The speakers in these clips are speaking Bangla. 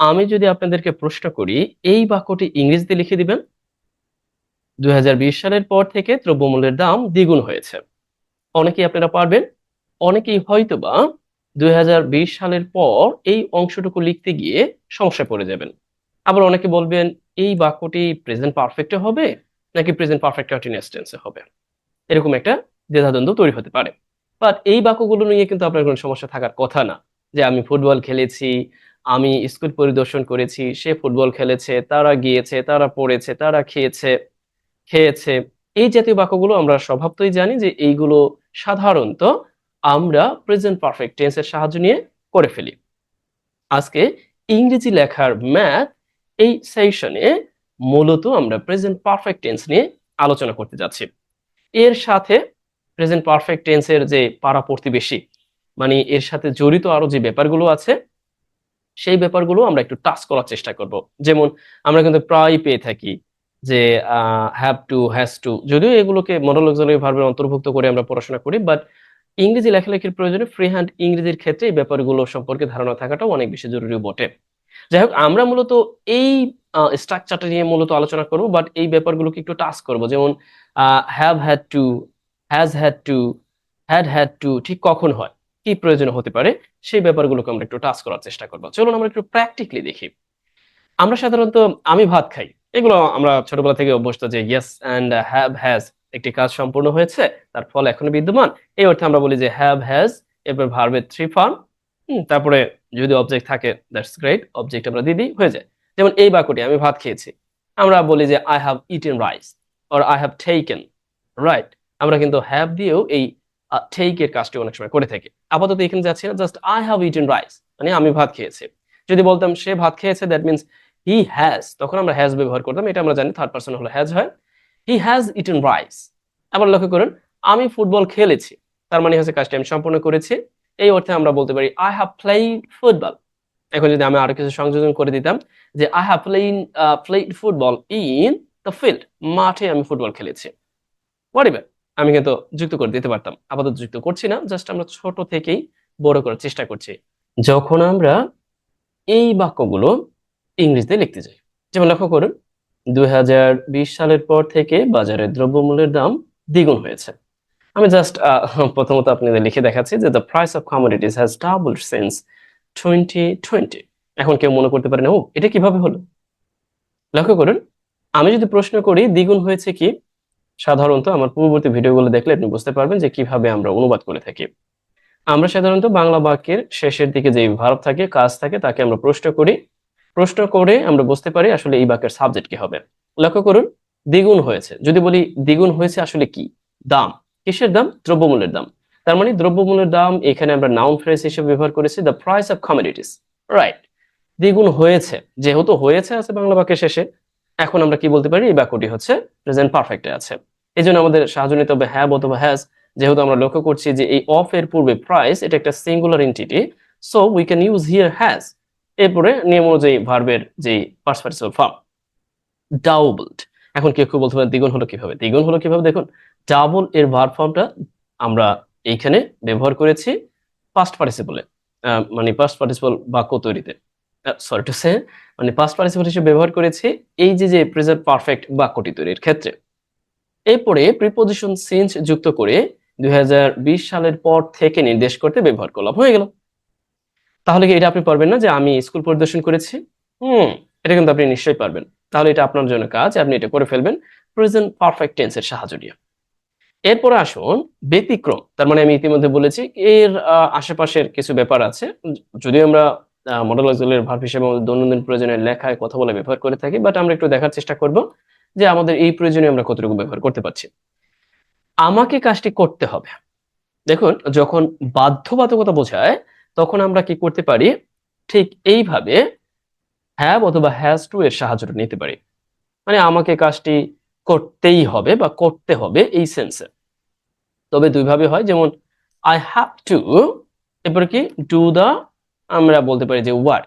আমি যদি আপনাদেরকে প্রশ্ন করি, এই বাক্যটি ইংরেজিতে লিখে দিবেন। দুই হাজার বিশ সালের পর থেকে দ্রব্যমূল্যের দাম দ্বিগুণ হয়েছে। অনেকেই আপনারা পারবেন, অনেকেই হয়তোবা দুই সালের পর এই অংশটুকু লিখতে গিয়ে সমস্যায় পড়ে যাবেন। আবার অনেকে বলবেন, এই বাক্যটি প্রেজেন্ট পারফেক্টে হবে নাকি প্রেজেন্ট পারফেক্ট কন্টিনিউয়াস হবে? এরকম একটা দ্বিধাদ্বন্দ্ব তৈরি হতে পারে। বাট এই বাক্যগুলো নিয়ে কিন্তু আপনার কোনো সমস্যা থাকার কথা না। যে আমি ফুটবল খেলেছি আমি স্কুল পরিদর্শন করেছি, সে ফুটবল খেলেছে, তারা গিয়েছে, তারা পড়েছে, তারা খেয়েছে খেয়েছে। এই জাতীয় বাক্যগুলো আমরা স্বভাবতই জানি যে এইগুলো সাধারণত আমরা প্রেজেন্ট পারফেক্ট টেন্সের সাহায্য নিয়ে করে ফেলি। আজকে ইংরেজি লেখার ম্যাথ এই সেশনে মূলত আমরা প্রেজেন্ট পারফেক্ট টেন্স নিয়ে আলোচনা করতে যাচ্ছি। এর সাথে প্রেজেন্ট পারফেক্ট টেন্সের যে পাড়া প্রতিবেশী মানে এর সাথে জড়িত আরও যে ব্যাপারগুলো আছে সেই ব্যাপারগুলো আমরা একটু টাচ করার চেষ্টা করব। যেমন আমরা কিন্তু প্রায় পেয়ে থাকি যে হ্যাভ টু হ্যাজ টু যদিও এগুলোকে মনোলজিক্যাল ভার্বের অন্তর্ভুক্ত করে আমরা পড়াশোনা করি বাট ইংরেজি লেখালেখির প্রয়োজনে ফ্রি হ্যান্ড ইংরেজির ক্ষেত্রে এই ব্যাপারগুলো সম্পর্কে ধারণা থাকাটাও অনেক বেশি জরুরি বটে। যাই হোক, আমরা মূলত এই স্ট্রাকচারটা নিয়ে মূলত আলোচনা করব বাট এই ব্যাপারগুলোকে একটু টাচ করব। যেমন have had to has had to had had to ঠিক কখন হয়? কি প্রয়োজন হতে পারে, সেই ব্যাপারগুলোকে আমরা একটু টাচ করার চেষ্টা করব। চলুন আমরা একটু প্র্যাকটিক্যালি দেখি। আমরা সাধারণত আমি ভাত খাই। এগুলো আমরা ছোটবেলা থেকে অভ্যস্ত যে ইয়েস অ্যান্ড হ্যাভ হ্যাজ একটি কাজ সম্পূর্ণ হয়েছে, তার ফল এখনও বিদ্যমান। এই অর্থে আমরা বলি যে হ্যাভ হ্যাজ এরপর ভার্বের থ্রি ফর্ম তারপরে যদি অবজেক্ট থাকে দ্যাটস গ্রেট অবজেক্ট আমরা দিয়ে দিই, হয়ে যায়। যেমন এই বাক্যটি, আমি ভাত খেয়েছি। আমরা বলি যে I have eaten rice or I have taken right আমরা কিন্তু হ্যাভ দিয়েও এই এর কাজটি অনেক সময় করে থাকে। আপাতত এখানে যাচ্ছে না just I have eaten rice মানে আমি ভাত খেয়েছি। যদি বলতাম সে ভাত খেয়েছে দ্যাট মিনস হি হ্যাজ তখন আমরা হ্যাজ ব্যবহার করতাম, এটা আমরা জানি থার্ড পার্সন হলো হ্যাজ হয়। হি হ্যাজ ইটেন রাইস আবার লক্ষ্য করুন, আমি ফুটবল খেলেছি, তার মানে হচ্ছে কাজটি আমি সম্পূর্ণ করেছি। এই অর্থে আমরা বলতে পারি আই হ্যাভ প্লেইড ফুটবল এখন যদি আমি আরও কিছু সংযোজন করে দিতাম, যে I have plain played football in the field মাঠে আমি ফুটবল খেলেছি। হোয়াট আমি কিন্তু যুক্ত করে দিতে পারতাম। আপাতত যুক্ত করছি না জাস্ট আমরা ছোট থেকেই বড় করার চেষ্টা করছি। যখন আমরা এই বাক্যগুলো ইংরেজিতে লিখতে যাই, যেমন লক্ষ্য করুন, দুই হাজার বিশ সালের পর থেকে বাজারে দ্রব্যমূল্যের দাম দ্বিগুণ হয়েছে। আমি জাস্ট প্রথমত আপনাদের লিখে দেখাচ্ছি যে the price of commodities has double since twenty twenty এখন কেউ মনে করতে পারে না, ও, এটা কীভাবে হলো? লক্ষ্য করুন, আমি যদি প্রশ্ন করি, দ্বিগুণ হয়েছে কি? সাধারণত আমার পূর্ববর্তী ভিডিওগুলো দেখলে আপনি বুঝতে পারবেন যে কীভাবে আমরা অনুবাদ করে থাকি। আমরা সাধারণত বাংলা বাক্যের শেষের দিকে যে ভারত থাকে, কাজ থাকে, তাকে আমরা প্রশ্ন করি। প্রশ্ন করে আমরা বুঝতে পারি আসলে এই বাক্যের সাবজেক্ট কি হবে। লক্ষ্য করুন, দ্বিগুণ হয়েছে। যদি বলি দ্বিগুণ হয়েছে আসলে কি? দাম। কিসের দাম? দ্রব্যমূল্যের দাম। তার মানে দ্রব্যমূল্যের দাম এখানে আমরা নাউন ফ্রেজ হিসেবে ব্যবহার করেছি the price of commodities right দ্বিগুণ হয়েছে। যেহেতু হয়েছে আছে বাংলা বাক্যের শেষে এখন আমরা কি বলতে পারি? এই বাক্যটি হচ্ছে প্রেজেন্ট পারফেক্টে আছে। এই জন্য আমাদের সাহায্য হবে হ্যাভ অথবা হ্যাজ যেহেতু আমরা লক্ষ্য করছি যে এই অফ এর পূর্বে প্রাইস এটা একটা singular entity so we can use here has এরপরে নিয়ম অনুযায়ী ভার্বের যে পার্স পার্টিসিপাল ফর্ম ডাবলড এখন কেউ কেউ বলতে পারেন, দ্বিগুণ হলো কীভাবে? দ্বিগুণ হলো কীভাবে? দেখুন ডাবল এর ভার্ব ফর্মটা আমরা এইখানে ব্যবহার করেছি পাস্ট পার্টিসিপলে মানে পাস্ট পার্টিসিপল বাক্য তৈরিতে। সরি টু সে মানে পাস্ট পার্টিসিপল হিসেবে ব্যবহার করেছি এই যে যে প্রেজেন্ট পারফেক্ট বাক্যটি তৈরির ক্ষেত্রে। এরপরে প্রিপোজিশন সিন্স যুক্ত করে দুই হাজার বিশ সালের পর থেকে নির্দেশ করতে ব্যবহার করলাম। হয়ে গেল। তাহলে কি এটা আপনি পারবেন না যে আমি স্কুল পরিদর্শন করেছি? হুম, এটা কিন্তু আপনি নিশ্চয়ই পারবেন। তাহলে এটা আপনার জন্য কাজ, আপনি এটা করে ফেলবেন। প্রেজেন্ট পারফেক্ট টেন্সের সাহায্য নিয়ে। এরপরে আসুন ব্যতিক্রম। তার মানে আমি ইতিমধ্যে বলেছি, এর আশেপাশের কিছু ব্যাপার আছে। যদিও আমরা মডেল ভাব হিসেবে দৈনন্দিন প্রয়োজনের লেখায় কথা বলে ব্যবহার করে থাকি বাট আমরা একটু দেখার চেষ্টা করব যে আমাদের এই প্রয়োজনে আমরা কতটুকু ব্যবহার করতে পারছি। আমাকে কাজটি করতে হবে। দেখুন, যখন বাধ্যবাধকতা বোঝায়, তখন আমরা কি করতে পারি? ঠিক এইভাবে হ্যাভ অথবা হ্যাজ টু এর সাহায্যটা নিতে পারি। মানে আমাকে কাজটি করতেই হবে বা করতে হবে এই সেন্সে তবে দুইভাবে হয়, যেমন আই হ্যাভ টু এরপর কি? ডু দা আমরা বলতে পারি যে ওয়ার্ক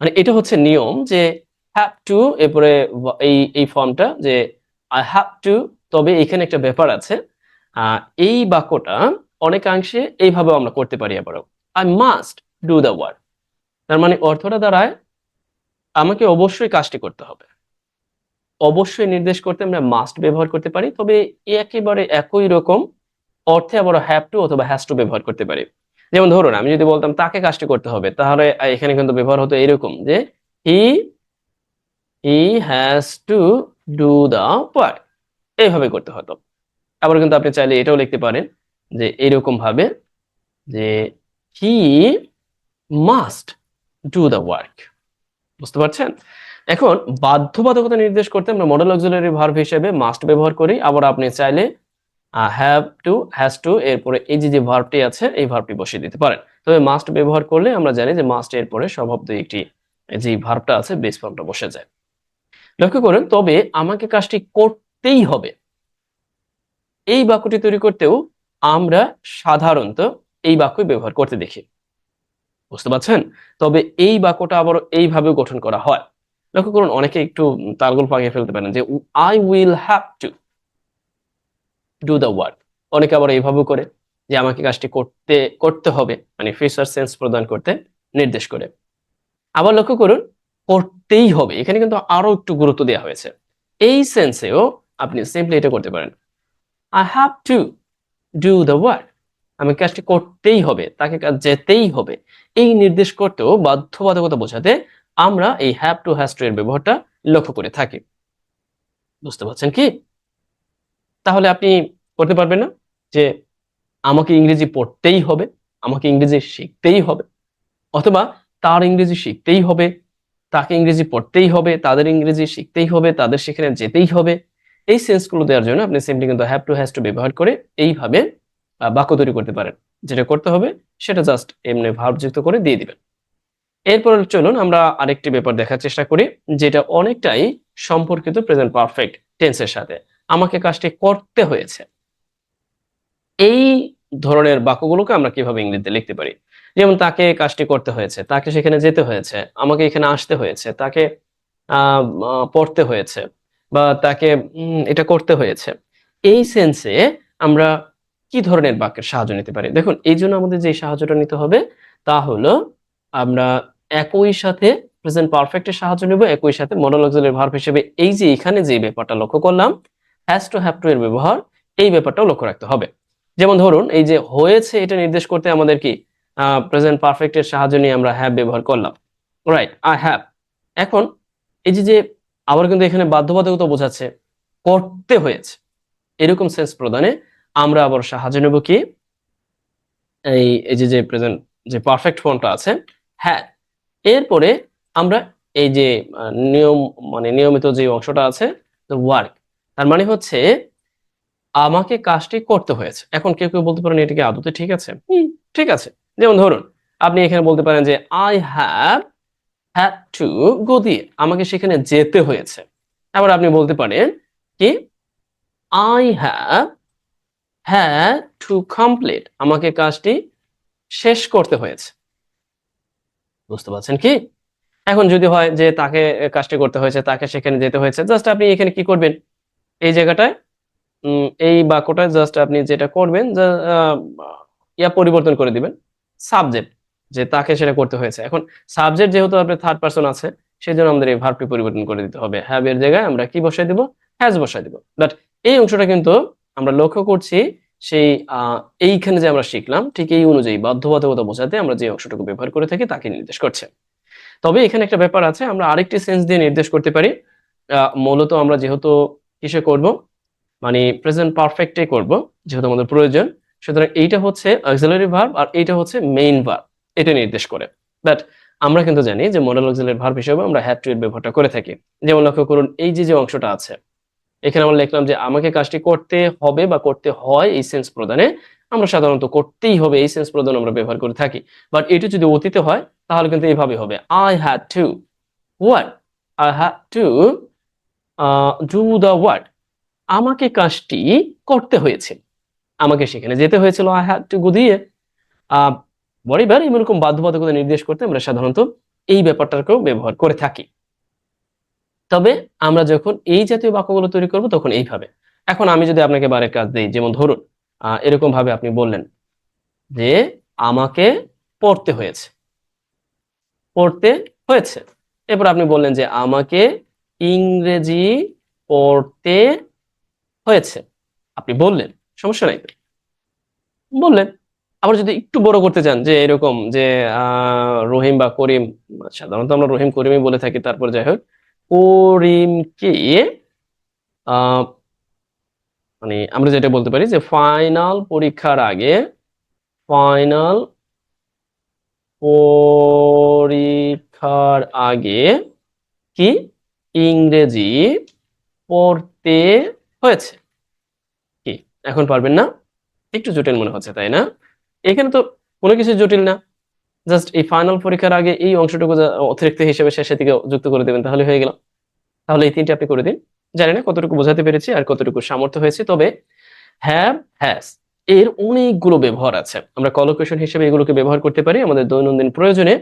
মানে এটা হচ্ছে নিয়ম যে হ্যাভ টু এরপরে এই এই ফর্মটা যে আই হ্যাভ টু তবে এখানে একটা ব্যাপার আছে। এই বাক্যটা অনেকাংশে এইভাবে আমরা করতে পারি আবারও। I must do the work তার মানে অর্থটা দাঁড়ায়, আমাকে অবশ্যই কাজটি করতে হবে। অবশ্যই নির্দেশ করতে আমরা মাস্ট ব্যবহার করতে পারি, তবে একেবারে একই রকম অর্থে আবার হ্যাভ টু অথবা হ্যাজ টু ব্যবহার করতে পারি। যেমন ধরুন, আমি যদি বলতাম তাকে কাজটি করতে হবে, তাহলে এখানে কিন্তু ব্যবহার হতো এরকম যে he he has to do the work এইভাবে করতে হতো। আবার কিন্তু আপনি চাইলে এটাও লিখতে পারেন যে এরকম ভাবে যে he must do the work বুঝতে পারছেন? এখন, বাধ্যবাধকতা নির্দেশ করতে আমরা মডেল অক্সিলারি ভার্ব হিসেবে মাস্ট ব্যবহার করি। আবার আপনি চাইলে হ্যাভ টু হ্যাজ টু এরপরে এই যে যে ভার্বটি আছে, এই ভার্বটি বসিয়ে দিতে পারেন। তবে মাস্ট ব্যবহার করলে আমরা জানি যে মাস্ট এর পরে স্বভাবত একটি যে ভার্বটা আছে বেস ফর্মটা বসে যায়। লক্ষ্য করেন, তবে আমাকে কাজটি করতেই হবে। এই বাক্যটি তৈরি করতেও আমরা সাধারণত এই বাক্যই ব্যবহার করতে দেখি। বুঝতে পারছেন? তবে এই বাক্যটা আবার এইভাবেও গঠন করা হয়। লক্ষ্য করুন, অনেকে একটু তালগোল পাকিয়ে ফেলতে পারেন যে I will have to do the work অনেকে আবার এইভাবেও করে যে আমাকে কাজটি করতে করতে হবে মানে ফিউচার সেন্স প্রদান করতে নির্দেশ করে। আবার লক্ষ্য করুন, করতেই হবে। এখানে কিন্তু আরও একটু গুরুত্ব দেওয়া হয়েছে। এই সেন্সেও আপনি সিম্পলি এটা করতে পারেন। I have to do the work আমি কাজটি করতেই হবে, তাকে কাজ যেতেই হবে। এই নির্দেশ করতেও বাধ্যবাধকতা বোঝাতে আমরা এই হ্যাভ টু হ্যাজ টু এর ব্যবহারটা লক্ষ্য করে থাকি। বুঝতে পারছেন কি? তাহলে আপনি করতে পারবেন না যে আমাকে ইংরেজি পড়তেই হবে, আমাকে ইংরেজি শিখতেই হবে, অথবা তার ইংরেজি শিখতেই হবে, তাকে ইংরেজি পড়তেই হবে, তাদের ইংরেজি শিখতেই হবে, তাদের সেখানে যেতেই হবে। এই সেন্সগুলো দেওয়ার জন্য আপনি সিম্পলি কিন্তু হ্যাভ টু হ্যাজ টু ব্যবহার করে এইভাবে বাক্য তৈরি করতে পারেন। যেটা করতে হবে সেটা জাস্ট এমনি ভাবযুক্ত করে দিয়ে দিবেন। এরপর চলুন আমরা আরেকটি ব্যাপার দেখার চেষ্টা করি, যেটা অনেকটাই সম্পর্কিত প্রেজেন্ট পারফেক্ট টেন্সের সাথে। আমাকে কাজটি করতে হয়েছে। এই ধরনের বাক্যগুলোকে আমরা কীভাবে ইংরেজিতে লিখতে পারি? যেমন, তাকে কাজটি করতে হয়েছে, তাকে সেখানে যেতে হয়েছে, আমাকে এখানে আসতে হয়েছে, তাকে পড়তে হয়েছে, বা তাকে এটা করতে হয়েছে। এই সেন্সে আমরা কি ধরনের বাক্যের সাহায্য নিতে পারি? দেখুন, এই জন্য আমাদের যে সাহায্যটা নিতে হবে, তা হলো আমরা একই সাথে প্রেজেন্ট পারফেক্টের সাহায্য নেব, একই সাথে মডেল অক্সিলারি ভার্ব হিসেবে। এই যে এখানে যে ব্যাপারটা লক্ষ্য করলাম হ্যাজ টু হ্যাভ টু এর ব্যবহার এই ব্যাপারটাও লক্ষ্য রাখতে হবে। যেমন ধরুন, এই যে হয়েছে এটা নির্দেশ করতে আমাদের কি প্রেজেন্ট পারফেক্টের সাহায্য নিয়ে আমরা হ্যাভ ব্যবহার করলাম। রাইট আই হ্যাভ এখন এই যে যে আবার কিন্তু এখানে বাধ্যবাধকতা বোঝাচ্ছে, করতে হয়েছে। এরকম সেন্স প্রদানে আমরা আবার সাহায্য নেব কি, এই এই যে যে প্রেজেন্ট যে পারফেক্ট ফর্মটা আছে হ্যাঁ এরপরে আমরা এই যে নিয়ম মানে নিয়মিত যে অংশটা আছে ওয়ার্ক তার মানে হচ্ছে আমাকে কাজটি করতে হয়েছে। এখন কেউ কেউ বলতে পারেন, এটা কি আদতে ঠিক আছে? ঠিক আছে। যেমন ধরুন, আপনি এখানে বলতে পারেন যে I have had to go দিয়ে আমাকে সেখানে যেতে হয়েছে। আবার আপনি বলতে পারেন কি I have had to complete আমাকে কাজটি শেষ করতে হয়েছে। বুঝতে পারছেন কি? এখন যদি হয় যে, তাকে কাজটি করতে হয়েছে, তাকে সেখানে যেতে হয়েছে, জাস্ট আপনি এখানে কি করবেন? এই জায়গাটায় এই বাক্যটায় জাস্ট আপনি যেটা করবেন ইয়া পরিবর্তন করে দিবেন। সাবজেক্ট যে তাকে সেটা করতে হয়েছে। এখন সাবজেক্ট যেহেতু আপনার থার্ড পার্সন আছে সেই জন্য আমাদের এই ভার্বটি পরিবর্তন করে দিতে হবে। হ্যাভ এর জায়গায় আমরা কি বসাই দিব? হ্যাজ বসাই দিব। বাট এই অংশটা কিন্তু আমরা লক্ষ্য করছি সেই এইখানে যে আমরা শিখলাম, ঠিক এই অনুযায়ী বাধ্যবাধকতা বোঝাতে আমরা যে অংশটুকু ব্যবহার করে থাকি, তাকে নির্দেশ করছে। তবে এখানে একটা ব্যাপার আছে, আমরা আরেকটি সেন্স দিয়ে নির্দেশ করতে পারি। মূলত আমরা যেহেতু কিসে করব? মানে প্রেজেন্ট পারফেক্টে করব, যেহেতু আমাদের প্রয়োজন। সুতরাং এইটা হচ্ছে অক্সিলারি ভার্ব আর এইটা হচ্ছে মেইন ভার্ব এটা নির্দেশ করে। বাট আমরা কিন্তু জানি যে মডেল অক্সিলারি ভার্ব হিসেবে আমরা হ্যাড টু এর ব্যবহারটা করে থাকি। যেমন লক্ষ্য করুন, এই যে যে অংশটা আছে, এখানে আমরা লিখলাম যে আমাকে কাজটি করতে হবে বা করতে হয় এই সেন্স প্রদানে। আমরা সাধারণত করতেই হবে এই সেন্স প্রদান আমরা ব্যবহার করে থাকি। বাট এটা যদি অতীতে হয়, তাহলে কিন্তু এইভাবে হবে। I had to word I had to do the word আমাকে কাজটি করতে হয়েছে। আমাকে সেখানে যেতে হয়েছিল। আই হ্যাড টু গো দিয়ে বরাবর এরকম বাধ্যবাধকতা নির্দেশ করতে আমরা সাধারণত এই ব্যাপারটাকেও ব্যবহার করে থাকি। তবে আমরা যখন এই জাতীয় বাক্যগুলো তৈরি করব, তখন এইভাবে। এখন আমি যদি আপনাকে বারে কাজ দিই, যেমন ধরুন এরকম ভাবে আপনি বললেন যে, আমাকে পড়তে হয়েছে। পড়তে হয়েছে। এরপর আপনি বললেন যে, আমাকে ইংরেজি পড়তে হয়েছে। আপনি বললেন, সমস্যা নাই। বললেন, আবার যদি একটু বড় করতে চান, যে এরকম যে রহিম বা করিম, সাধারণত আমরা রহিম করিমই বলে থাকি, তারপর যাই হোক করিমকে মানে আমরা যেটা বলতে পারি যে ফাইনাল পরীক্ষার আগে ফাইনাল পরীক্ষার আগে কি ইংরেজি পড়তে হয়েছে। কি? এখন পারবেন না? একটু জটিল মনে হচ্ছে, তাই না? এখানে তো কোনো কিছু জটিল না। জাস্ট এই ফাইনাল পরীক্ষার আগে এই অংশটুকু অতিরিক্ত হিসেবে শেষের দিকে যুক্ত করে দেবেন, তাহলে হয়ে গেল। তাহলে এই তিনটি আপনি করে দিন। জানি না কতটুকু বোঝাতে পেরেছি আর কতটুকু সামর্থ্য হয়েছে, তবে হ্যাভ হ্যাজ এর অনেকগুলো ব্যবহার আছে। আমরা কলোকেশন হিসেবে এগুলোকে ব্যবহার করতে পারি। আমাদের দৈনন্দিন প্রয়োজনে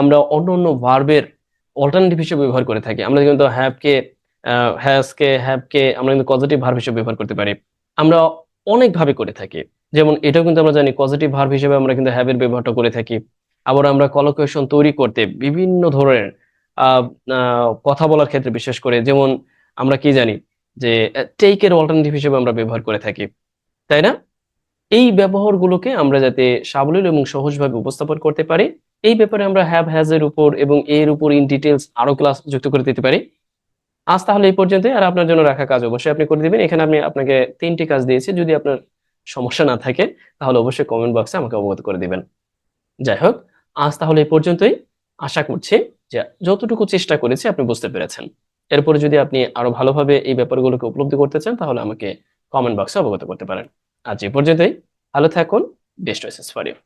আমরা অন্য অন্য ভার্বের অল্টারনেটিভ হিসেবে ব্যবহার করে থাকি। আমরা কিন্তু হ্যাভকে হ্যাজকে হ্যাভকে আমরা কিন্তু পজিটিভ ভার্ব হিসেবে ব্যবহার করতে পারি। আমরা অনেক ভাবে করে থাকি। যেমন এটাও কিন্তু আমরা জানি পজিটিভ ভার্ব হিসেবে আমরা কিন্তু হ্যাভের ব্যবহারটা করে থাকি। আবার আমরা কলোকেশন তৈরি করতে বিভিন্ন ধরনের কথা বলার ক্ষেত্রে বিশেষ করে যেমন আমরা কি জানি যে টেক এর অল্টারনেটিভ হিসেবে আমরা ব্যবহার করে থাকি। তাই না? এই ব্যবহারগুলোকে আমরা যাতে সাবলীল এবং সহজভাবে উপস্থাপন করতে পারি। এই ব্যাপারে আমরা হ্যাভ হ্যাজ এর উপর এবং এর উপর ইন ডিটেলস আরও ক্লাস যুক্ত করে দিতে পারি। আজ তাহলে এই পর্যন্তই, আর আপনার জন্য রাখা কাজ অবশ্যই আপনি করে দিবেন। এখানে আমি আপনাকে তিনটি কাজ দিয়েছি, যদি আপনার সমস্যা না থাকে, তাহলে অবশ্যই কমেন্ট বক্সে আমাকে অবগত করে দিবেন। যাই হোক, আজ তাহলে এই পর্যন্তই। আশা করছি যে যতটুকু চেষ্টা করেছি আপনি বুঝতে পেরেছেন। এরপরে যদি আপনি আরও ভালোভাবে এই ব্যাপারগুলোকে উপলব্ধি করতে চান, তাহলে আমাকে কমেন্ট বক্সে অবগত করতে পারেন। আজ এই পর্যন্তই। ভালো থাকুন। Best Oasis for you